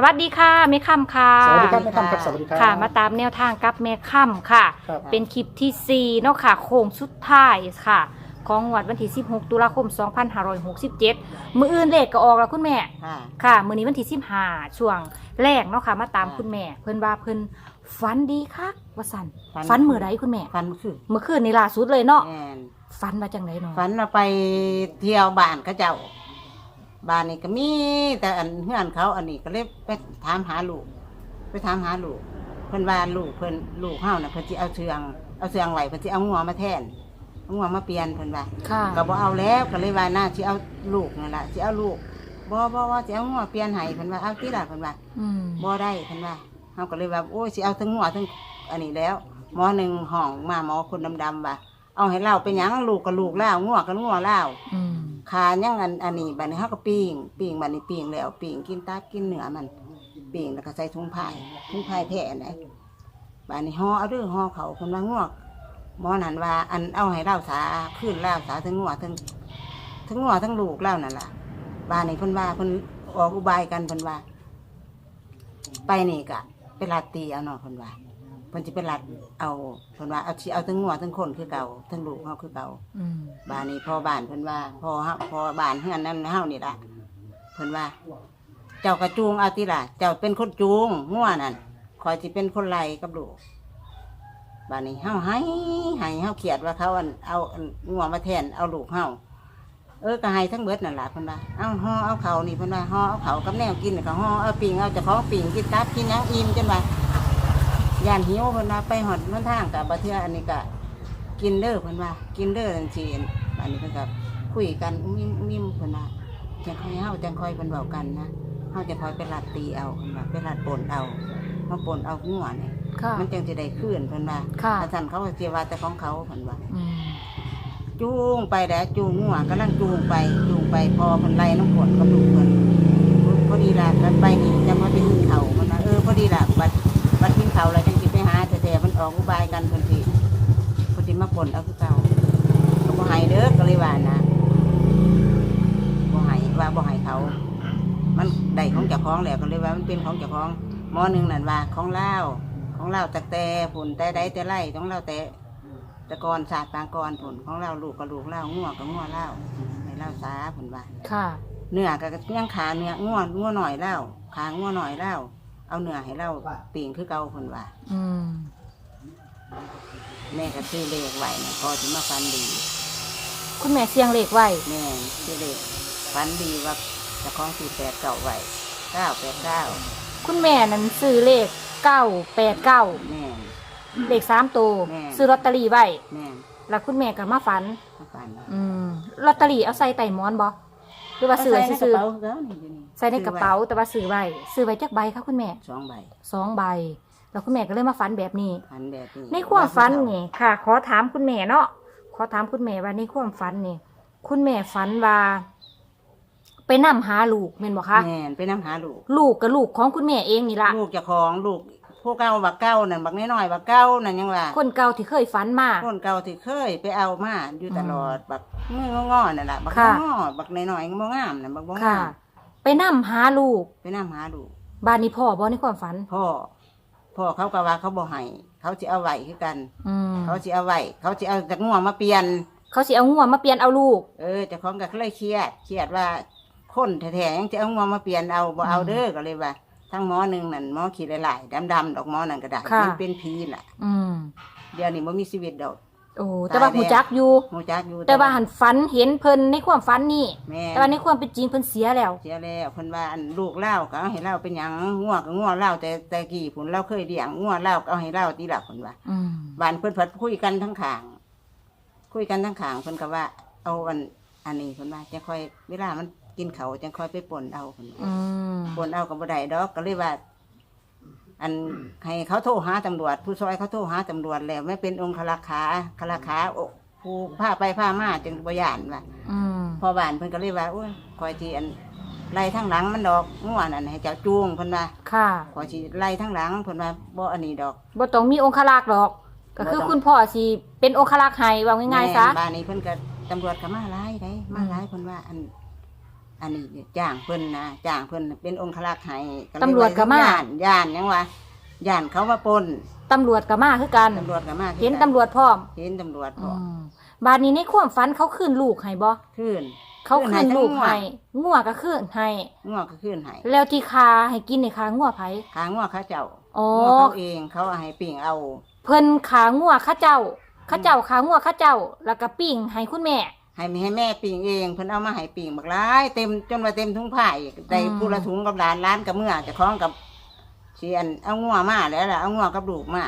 สวัสดีค่ะแม่ค่ำค่ะสวัสดีครับแม่ค่ำครับสวัสดีครับค่ะ มาตามแนวทางกับแม่ค่ำค่ะ ครับเป็นคลิปที่ 4 เนาะค่ะ โค้งสุดท้ายค่ะ ของงวดวันที่ 16 ตุลาคม 2567 มืออื่นเลขก็ออกแล้วคุณแม่ ค่ะ ค่ะ มือนี้วันที่ 15 ช่วงแรกเนาะค่ะ มาตามค่ะคุณแม่ เพิ่นว่าเพิ่นฝันดีคักว่าสันฝัน ฝันมือไรคุณแม่ฟันคือเมื่อคืนนี้ล่าสุดเลยเนาะแม่นฝันมาจังไรเนาะฝันมาไปเที่ยวบ้านเขาเจ้า บ้านนี่ก็มี แต่อันเพื่อนเขาอันนี้ก็เลยไปถามหาลูก ไปถามหาลูก เพิ่นว่าลูกเพิ่นลูกเฮาน่ะเพิ่นสิเอาเชืองเอาเชืองไหวเพิ่นสิเอางัวมาแทนเอางัวมาเปลี่ยนเพิ่นว่าค่ะ ก็บ่เอาแล้วก็เลยว่าน่าสิเอาลูกนั่นล่ะสิเอาลูกบ่บ่ว่าสิเอางัวเปลี่ยนให้เพิ่นว่าเอาติล่ะเพิ่นว่าอืมบ่ได้เพิ่นว่าเฮาก็เลยว่าโอ้ยสิเอาทั้งงัวทั้งอันนี้แล้ว หมอหนึ่งห้องมาหมอคนดำๆว่าเอาให้เล่าเป็นหยังลูกกับลูกเล่างัวกับงัวเล่าอืม ขายังอันอันนี้บัดนี้เฮาก็ปิ้งปิ้งบัดนี้ปิ้งแล้วปิ้งกินตับกินเนื้อมันปิ้งแล้วก็ใส่ถุงผ้าถุงผ้าแผ่ไหนบัดนี้ห่อเอาเด้อห่อเขาเพิ่นว่างัวหมอนั่นว่า อันเอาให้เล่าสาขึ้นเล่าสาทั้งงัวทั้งทั้งงัวทั้งลูกเล่านั่นล่ะบ้านนี้เพิ่นว่าเพิ่นออกอุบายกันเพิ่นว่า ไปนี่กะไปลัดตีเอาเนาะเพิ่นว่า เพิ่นสิไปลัดเอาเพิ่นว่าเอาสิเอาทั้งงัวทั้งคนคือเก่าทั้งลูกเฮาคือเก่าอืมบ้านนี้พ่อบ้านเพิ่นว่าพ่อเฮาพ่อบ้านเฮือนนั่นเฮานี่ล่ะเพิ่นว่า เจ้ากระจูงเอาติล่ะ เจ้าเป็นคนจูงงัวนั่นคอยสิเป็นคนไล่กับลูกบ้านนี้เฮาให้ให้เฮาเขียดว่าเขาอันเอาอันงัวมาแทนเอาลูกเฮาเออก็ให้ทั้งเบิดนั่นล่ะเพิ่นว่าเอาห่อเอาเขานี่เพิ่นว่าห่อเอาเขากับแนวกินนี่ก็ห่อเอาปิ่งเอาเจ้าของปิ่งกินตับกินหยังอิ่มจนว่า ย่านหิวเพิ่นว่าไปหอดมันทางกับบ่เทื่ออันนี้ก็กินเด้อเพิ่นว่า กินเด้อจังซี่อันนี้เพิ่นก็คุยกันมิมมิมเพิ่นว่าจังค่อยเฮาจังค่อยเพิ่นเว้ากันนะเฮาจะคอยไปลัดตีเอาเพิ่นว่าไปลัดปนเอามาปนเอาหัวนี่ค่ะ มันจังสิได้คืนเพิ่นว่าค่ะ อาจารย์เขาก็สิว่าแต่ของเขาเพิ่นว่า อืมจูงไปแล้วจูงหัวกำลังจูงไปจูงไปพอเพิ่นไล่น้ำฝนกับลูกเพิ่นพอดีล่ะกันไปนี่จังว่าไปกินเขาวเพิ่นว่าเออพอดีล่ะบัดบัดกินเขาวแล้วจัง ออกอุบายกันเพิ่นสิเพิ่นสิมาปนเอาคือเก่าก็บ่ให้เด้อก็เลยว่านะบ่ให้ว่าบ่ให้เขา มันได้ของเจ้าของแล้วก็เลยว่ามันเป็นของเจ้าของหมอหนึ่งนั่นว่าของเล่าวของเล่าวจากแต่ผุนแต่ใดแต่ไรของเล่าแต่แตะกอนศาสตร์ปางกรผุนของเล่าลูกกับลูกเล่างัวกับงัวเล่าให้เล่าสาผุนว่าค่ะเนื้อกับยังขาเนื้องัวงัวหน่อยเล่าขางัวหน่อยเล่าเอาเนื้อให้เล่าปิ่งคือเก่าผุนว่า อืม แม่ก็ซื้อเลขไว้นะพอถึงมาฟันดี คุณแม่เสียงเลขไว้ แม่นชื่อเลขฝันดีว่าเจะคล้าของสี่แปดเก่าไว้เก้าแปดเก้าคุณแม่นั้นซื้อเลขเก้าแปดเก้าแม่นเลขสามตัวแม่ ซื้อลอตเตอรี่ไว้ แม่นแล้วคุณแม่ก็มาฝัน มาฝันอืมลอตเตอรี่เอาใส่ไต่หมอนบ่หรือว่าซื้อไว้ใส่ในกซื้ระอเป๋าแล้วนี่อยู่นี่ๆใส่ในกระเป๋าแต่ว่าซื้อไว้ซื้อไว้จักใบคะคุณแม่สองใบสองใบ แล้วคุณแม่ก็เลยมาฝันแบบนี้ ฝันแบบนี้ในความฝันนี่ค่ะ ขอถามคุณแม่เนาะขอถามคุณแม่ว่าในความฝันนี่คุณแม่ฝันว่า ไปนํหาลูกแม่นบ่คะแม่นไปน้ำหาลูก ลูกกับลูกของคุณแม่เองนี่ละลูกเจะของลูกพวกเก่าบักเก่านั่นบักน้อยๆบักเก่านั่นยังว่าคนเก่าที่เคยฝันมา คนเก่าที่เคยไปเอามาอยู่ตลอดบักมืองอๆนั่นแหละบักค่ะงอๆบักน้อยๆบ่งามนั่นบักบ่ค่ะงามไปนํหาลูก ไปน้ำหาลูกบ้านนี้พ่อบ่ในความฝันพ่อ พ่อเขาก็ว่าเขาบ่ให้เขาสิเอาไว้คือกัน อืมเขาสิเอาไว้เขาสิเอาจากง่วงมาเปลี่ยน เขาสิเอางัวมาเปลี่ยนเอาลูก เออเจ้าของก็เลยเครียดเครียดว่าคนแท้ๆยังจะเอาง่วงมาเปลี่ยนเอาบ่เอาอืมเด้อก็เลยว่า ทั้งหมอหนึ่งนั่นหมอขีดหลายๆดำๆดอกหมอนั่นก็ได้ค่ะ มันเป็นผีน่ะ อืม เดี๋ยวนี้บ่มีชีวิตดอก โอ้แต่ว่าหูจักอยู่ฮู้จักอยู่แต่ว่าหันฝันเห็นเพิ่นในความฝันนี่ แม่แต่ว่าในความเป็นจริงเพิ่นเสียแล้ว เสียแล้วเพิ่นว่าอันลูกเล่าก็เอาให้เล่าเป็นหยังง่วงก็ง่วงเล่าแต่แต่กี่ผุนเราเคยเลี้ยงง่วงเล่าก็เอาให้เล่าตีหลักเพิ่นว่าอืมบ้านเพิ่นเพิ่นคุยกันทั้งขาง คุยกันทั้งขางเพิ่นก็ว่า เอาอันอันนี้เพิ่นว่าจะค่อยเวลามันกินเขาวจะค่อยไปป่นเอาเพิ่นว่า อืมป่นเอากับบ่ได้ดอกก็เลยว่า อันให้เขาโทรหาตำรวจ ผู้ซอยเขาโทรหาตำรวจแล้วไม่เป็นองครักขาครักขาโอ้ผู้พาไปพามาจึงบ่ย่านว่าอืมพอบ้านเพิ่นก็เลยว่าโอ้ยคอยที่อันไล่ทั้งหลังมันดอกง่วนอันให้เจ้าจูงเพิ่นว่าค่ะคอยสิไล่ทั้งหลังเพิ่นว่าบ่อันนี้ดอก บ่ต้องมีองคลักษ์ดอก ก็คือบ่ต้อง คุณพ่อสิเป็นองคลักษ์ให้ว่าง่ายๆซะ แม่นบ้านนี้เพิ่นก็ตำรวจก็มาไล่ได้มาไล่เพิ่นว่าอัน อันนี้จ้างเพิ่นนะจ้างเพิ่นเป็นองครักษ์ให้เลยตำรวจก็มา ย่านย่านยังวะย่านเขามาปล้นตำรวจก็มาคือกัน ตำรวจก็มาเห็นตำรวจพร้อมเห็นตำรวจพออืมบาดนี้ในความฝันเขาคืนลูกให้บ่ขึ้น เขาคืนลูกคืนให้ให้งัวก็คืนให้งวก็ขึ้นให้แล้วที่คาให้กินในคางัวไผขางวเขาเจ้าอ๋องวเขาเองเขาเอาให้ปิ่งเอา เพิ่นขางัวเข้าเจ้าเข้าเจ้าขางัวเข้าเจ้า แล้วก็ปิ้งให้คุณแม่ ให้ให้แม่ปิ่งเองเพิ่นเอามาให้ปิ่งบักหลายเต็มจนว่าเต็มถุงผ้าอีกได้อืมผู้ละถุงกับหลานร้านกับเมื่อเจะคล้าของกับเชียนเอางัวมาแล้วล่ะเอางัวกับลูกมา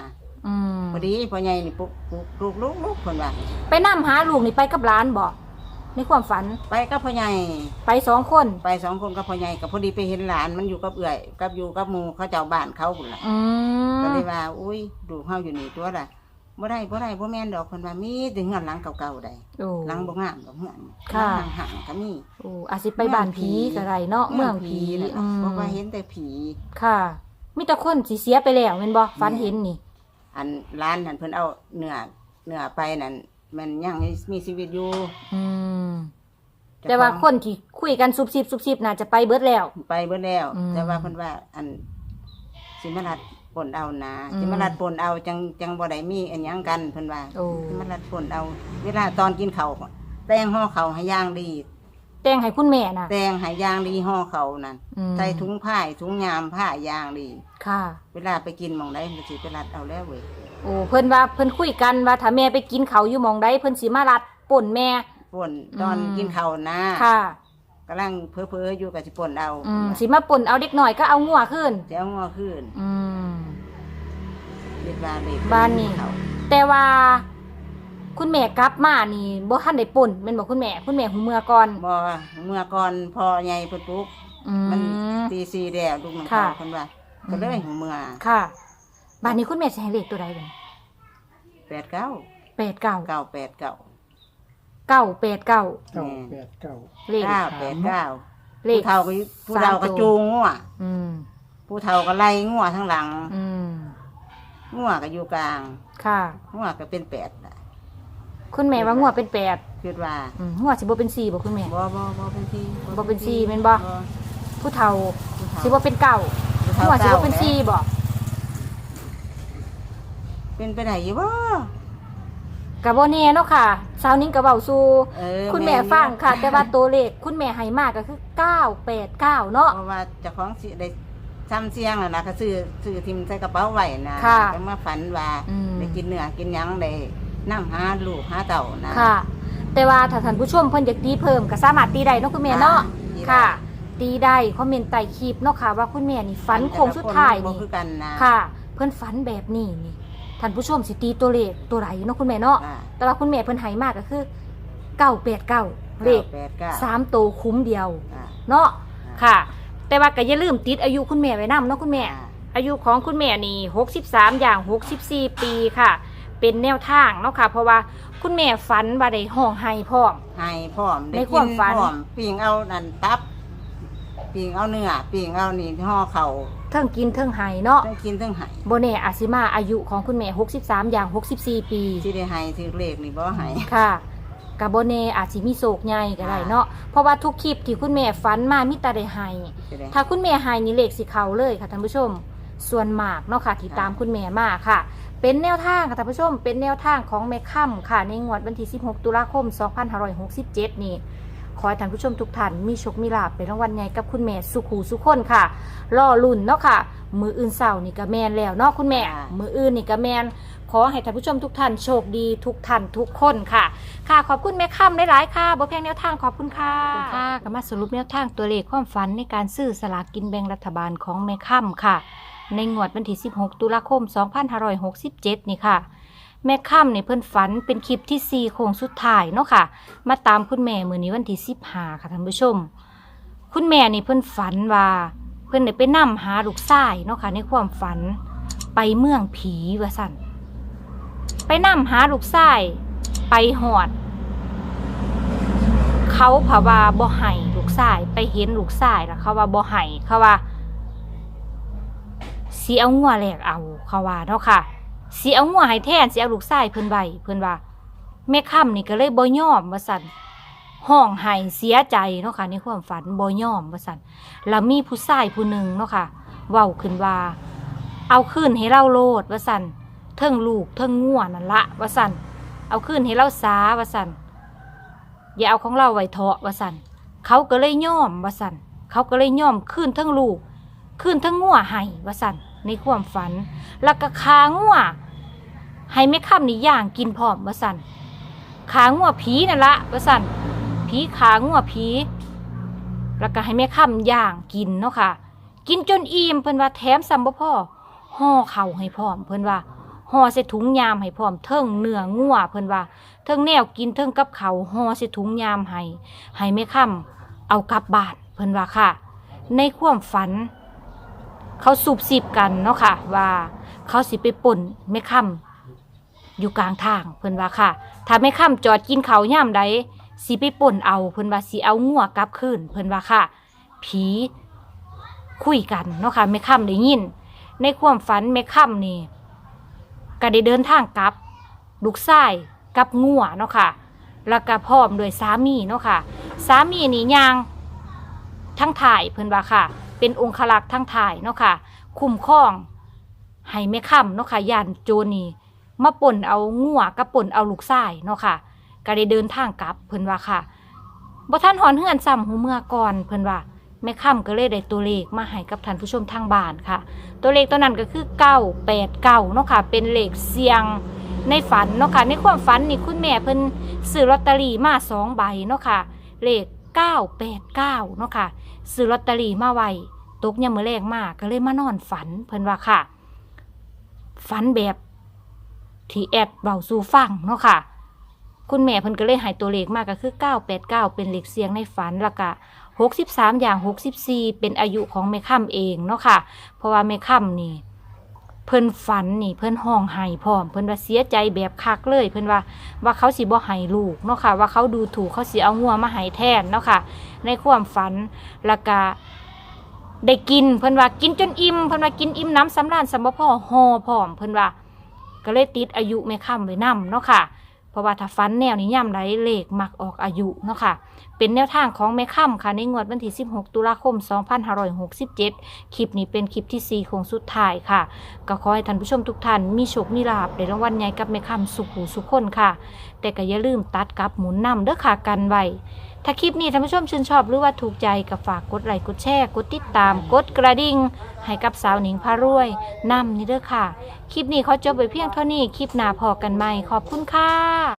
อืมพอดีพ่อใหญ่นี่ปุ๊บปุ๊บลูกลูกลูกคนว่าไปนํหาลูกนี่ไปกับหลานบ่ในความฝันไปกับพ่อใหญ่ไปสองคน ไปสองคนกับพ่อใหญ่กับพอดีไปเห็นหลานมันอยู่กับเอื่อยกับอยู่กับหมูเขาเจ้าบ้านเขาบุ่นล่ะอืมก็เลยว่า อุ้ยดูกเฮาอยู่นี่ตัวล่ะ บ่ได้บ่ได้บ่แม่นดอกคนว่ามีแต่เฮือนหลังเก่าๆได้โอ้หลังบ่งามดอกเฮือนค่ะ หลังห่างๆก็มีโอ้อาจสิไปบ้านผีก็ได้เนาะเมืองผีน่ะอืมบอกว่าเห็นแต่ผี ค่ะ มีแต่คนสิเสียไปแล้วแม่นบ่ฝันเห็นนี่ อันร้านนั่นเพิ่นเอาเนื้อเนื้อไปนั่นมันยังมีชีวิตอยู่อืมเจ้แต่ว่าของคนที่คุยกันซุบซิบซุบซิบน่าจะไปเบิดแล้ว ไปเบิดแล้ว อืม แต่ว่าเพิ่นว่าอันสิมารัด ปนเอานะอืม สิมารัดปนเอาจังจังบ่ได้มีอันหยังกันเพิ่นว่าโอ้สิมารัดปนเอา เวลาตอนกินข้าวแต่งห่อข้าวให้ย่างดี แต่งให้คุณแม่น่ะแต่งให้ย่างดีห่อข้าวนั่นอืมใส่ถุงผ้าถุงยามผ้าย่างดี ค่ะ เวลาไปกินหม่องใดมันสิไปรัดเอาแล้วเว้ยโอ้เพิ่นว่าเพิ่นคุยกันว่าถ้าแม่ไปกินเขาวอยู่หมองใดเพิ่นสิมารัดป่นแม่ ป่นตอนอืม กินข้าวนะ ค่ะ กำลังเพ้อๆอยู่กับสิป่นเอาอืมสิมาป่นเอาเด็กหน่อยก็เอางัวขึ้นจะเอางอขึ้นอืม เรียกว่าเลยบ้านนี่เขาแต่ว่า คุณแม่กลับมานี่บ่ทันได้ป่นแม่นบ่คุณแม่ คุณแม่หูเมื่อก่อนบ่เมื่อก่อนพอใหญ่เพิ่นปลุกอืมันมตีสี่แล้วลูกน้องค่ะเขาเพิ่นว่าก็เลยหูเมื่อค่ะ บ้านนี้คุณแม่สิให้เลขตัวใดเบิ่งแปดเก้า89เก้าแปดเก้า 989เก้าแปดเก้าเลขเก้าแปดเก้าเลผู้ข เฒ่าก็ผู้เฒ่าก็สามตัว จูงงัวอืมผู้เฒ่าก็ไล่งัวทั้งหลังอืมงัวก็อยู่กลางค่ะ งัวก็เป็นแปดน่ะคุณแม่ว่างัวเป็นแปดคิดว่าอืมงัวสิบ่เป็นสี่บ่คุณแม่ บ่บ่บ่เป็นสี่บ่เป็นสี่แม่นบ่ ผู้เฒ่าผู้เฒ่าสิบ่เป็นเก้าผู้เฒ่างัวสิบ่เป็นก้าสี่บ่เป็นไปได้อยู่บ่ ก็บ่แน่เนาะค่ะสาวนิ้งก็เว้าสู่เออคุณแม่ฟังค่ะ แต่ว่าตัวเลขคุณแม่ให้มาก็คือ989เนาะ เพราะว่าเจ้าของสิได้ซ้ำเสียงน่ะนะก็ซื้อซื้อทิมใส่กระเป๋าไว้นะค่ะก็มาฝันว่าอืม ได้กินเนื้อกินหยังได้นํหาลูกหาเต่านะ ค่ะ แต่ว่าถ้าท่านผู้ชมเพิ่นอยากตีเพิ่มก็สามารถตีได้เนาะคุณแม่เนาะตีได้ค่ะ ตีได้คอมเมนต์ใต้คลิปเนาะค่ะ ว่าคุณแม่นี่ฝันโค้งสุดท้ายแต่ละคมันี่บ่คือกันนะ ค่ะ เพิ่นฝันแบบนี้นี่ ท่านผู้ชมสิตีตัวเลขตัวไหนเนาะคุณแม่เนาะอ่าแต่ว่าคุณแม่เพิ่นให้มากก็คือ989เลขแปดเก้าสามตัวคุ้มเดียว อ่าเนาะอ่าค่ะ แต่ว่าก็อย่าลืมติดอายุคุณแม่ไว้นํเนาะคุณแม่ อ่า อายุของคุณแม่นี่63 อย่าง 64 ปีค่ะ เป็นแนวทางเนาะค่ะ เพราะว่าคุณแม่ฝันว่าได้ห้องไห้พร้อม ให้พร้อมในได้คกิวามนฝัน พร้อมปิ่งเอานั่นตับ ปิ่งเอาเนื้อปิ่งเอานี่ห่อเข่าเทิงกินเทิงไห้เนาะต้องกินต้องให้โบเน่อาซิมาอายุของคุณแม่ 63 อย่าง 64 ปี ที่ได้ให้ถือเลขนี่บ่ให้ค่ะกับโบเน่อาจสิมีโศกใหญ่ก็ได้เนาะ เพราะว่าทุกคลิปที่คุณแม่ฝันมามิตาได้ไห้จะได้ถ้าคุณแม่ไห้นี่เลขสิเขาเลยค่ะท่านผู้ชม ส่วนมากเนาะค่ะที่ตามคุณแม่มาค่ะ เป็นแนวทางค่ะท่านผู้ชม เป็นแนวทางของแม่ค่ำค่ะในงวดวันที่ 16 ตุลาคม 2567 นี่ ขอให้ท่านผู้ชมทุกท่านมีโชคมีลาภเป็นรางวัลใหญ่กับคุณแม่สุขูสุขคนค่ะรอลุ่นเนาะค่ะ มืออื่นเสาร์นี่ก็แมนแล้วเนาะคุณแม่มืออื่นนี่ก็แมนขอให้ท่านผู้ชมทุกท่านโชคดีทุกท่านทุกคนค่ะ ค่ะขอบคุณแม่ค่ำหลายๆค่ะบ่เพียงแนวทางขอบคุณค่ะค่ะก็มาสรุปแนวทางตัวเลขความฝันในการซื้อสลากกินแบ่งรัฐบาลของแม่ค่ำค่ะ ในงวดวันที่ 16 ตุลาคม 2567 นี่ค่ะ แม่ค่ำในเพิ่นฝันเป็นคลิปที่ 4 โค้งสุดท้ายเนาะค่ะ มาตามคุณแม่มือนี้วันที่15ค่ะท่านผู้ชม คุณแม่นี่เพิ่นฝันว่า เพิ่นได้ไปนำหาลูกชายเนาะค่ะในความฝันไปเมืองผีว่าสั่นไปนำหาลูกชายไปหอด เขาผว่าบ่ให้ลูกชายไปเห็นลูกชายแล้วเขาว่าบ่ให้เขาว่าสิเอางัวแหลกเอาเขาว่าเนาะค่ะ สิเอางัวให้แทนสิเอาลูกชายเพิ่นไว้เพิ่นว่า แม่ค่ำนี่ก็เลยบ่ยอมว่าสั่นห้องไห้เสียใจเนาะค่ะในความฝันบ่ยอมว่าซั่นแล้วมีผู้ชายผู้หนึ่งเนาะค่ะเว้าขึ้นว่า เอาคืนให้เราโลดว่าซั่นเทิงลูกเทิงงัวนั่นละว่าซั่นเอาคืนให้เราสาว่าซั่นอย่าเอาของเราไว้เถาะว่าซั่นเขาก็เลยยอมว่าซั่นเขาก็เลยยอมคืนเทิงลูกคืนเทิงงัวให้ว่าซั่น ในความฝัน แล้วก็คางัวให้แม่ค่ำนี่ย่างกินพร้อมว่าซั่นขางัวผีนั่นละว่าซั่นผีขางัวผีแล้วก็ให้แม่ค่ำย่างกินเนาะค่ะ กินจนอิ่มเพิ่นว่าแถมซ้ำบ่พ่อห่อเข่าให้พร้อม เพิ่นว่าห่อใส่ถุงยามให้พร้อมเทิงเนื้องัวเพิ่นว่าเทิงแนวกินเทิงกับเขาห่อใส่ถุงยามให้ให้แม่ค่ำเอากลับบ้านเพิ่นว่าค่ะ ในความฝัน เขาสูบสิบกันเนาะค่ะ ว่าเขาสิไปป่นแม่ค่ำอยู่กลางทางเพิ่นว่าค่ะ ถ้าแม่ค่ำจอดกินเขาย่าใดสิไปป่นเอาเพิ่นว่าสิเอางัวกลับคืนเพิ่นว่าค่ะ ผีคุยกันเนาะค่ะแม่ค่ำได้ยิน ในความฝันแม่ค่ำนี่ก็ได้เดินทางกลับลูกชายกับงัวเนาะค่ะ แล้วก็พร้อมด้วยสามีเนาะค่ะ สามีนี่ยางทั้งถ่ายเพิ่นว่าค่ะ เป็นองคลักษ์ทั้งถ่ายเนาะค่ะ คุ้มครองให้แม่ค่ำเนาะค่ะยานโจรนี่มาป่นเอางัวกับป่นเอาลูกชายเนาะค่ะ ก็ได้เดินทางกลับเพิ่นว่าค่ะบ่ท่านหอนเฮือนซ้ำหูเมื่อก่อนเพิ่นว่าแม่ค่ำก็เลยได้ตัวเลขมาให้กับท่านผู้ชมทางบ้านค่ะ ตัวเลขตัวนั้นก็คือเก้าแปดเก้าเนาะค่ะ เป็นเลขเสียงในฝันเนาะค่ะ ในความฝันนี่คุณแม่เพิ่นซื้อลอตเตอรี่มาสองใบเนาะค่ะ เลข เก้าแปดเก้าเนาะค่ะซื้อลอตเตอรี่มาไว้ตกยามมื้อแรกมากก็เลยมานอนฝันเพิ่นว่าค่ะ ฝันแบบที่แอดเบาสู่ฟังเนาะค่ะ คุณแม่เพิ่นก็เลยให้ตัวเลขมากก็คือ 989 เป็นเลขเสียงในฝันแล้วก็63 อย่าง 64 เป็นอายุของแม่ค่ำเองเนาะค่ะ เพราะว่าแม่ค่ำนี่ เพิ่นฝันนี่เพิ่นห้องไห้พร้อม เพิ่นว่าเสียใจแบบคักเลย เพิ่นว่าว่าเขาสิบ่ให้ลูกเนาะค่ะว่าเขาดูถูกเขาสิเอางัวมาให้แทนเนาะค่ะ ในความฝันแล้วก็ได้กินเพิ่นว่ากินจนอิ่มเพิ่นว่ากินอิ่มน้ำสำราญสำบ่อห่อพร้อมเพิ่นว่าก็เลยติดอายุแม่ค่ำไว้นํเนาะค่ะเพราะว่าถ้าฟันแนวนี้ย่ำไรเลขมักออกอายุเนาะค่ะ เป็นแนวทางของแม่ค่ำค่ะในงวดวันที่ 16 ตุลาคม 2567 คลิปนี้เป็นคลิปที่ 4 ของสุดท้ายค่ะ ก็ขอให้ท่านผู้ชมทุกท่านมีโชค มีลาบในรางวัลใหญ่กับแม่ค่ำสุขหูสุขคนค่ะ แต่ก็อย่าลืมตัดกับหมุนนำเด้อค่ะกันไว้ถ้าคลิปนี้ท่านผู้ชมชื่นชอบหรือว่าถูกใจก็ฝากกดไลค์กดแชร์กดติดตาม กดกระดิ่งให้กับสาวหนิงพารวยนำนี่เด้อค่ะ คลิปนี้เขาจบไปเพียงเท่านี้คลิปหน้าพอกันใหม่ขอบคุณค่ะ